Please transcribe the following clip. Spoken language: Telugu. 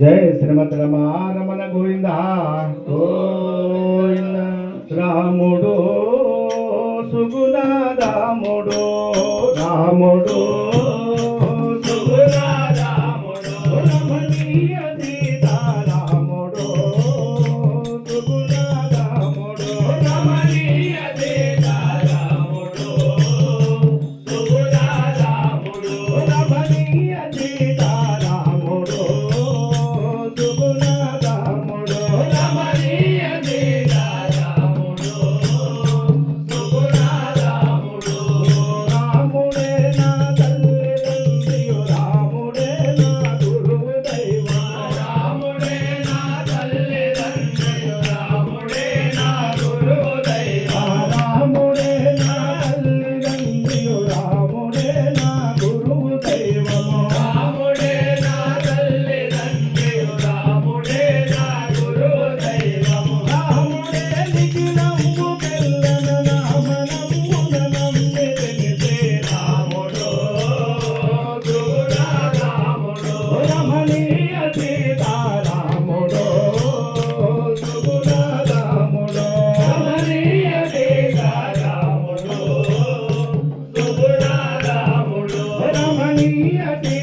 జయ శ్రీమతి రమారమణ గోవింద. గోవింద రాముడు సుగుణ రాముడు రాముడు. Yeah.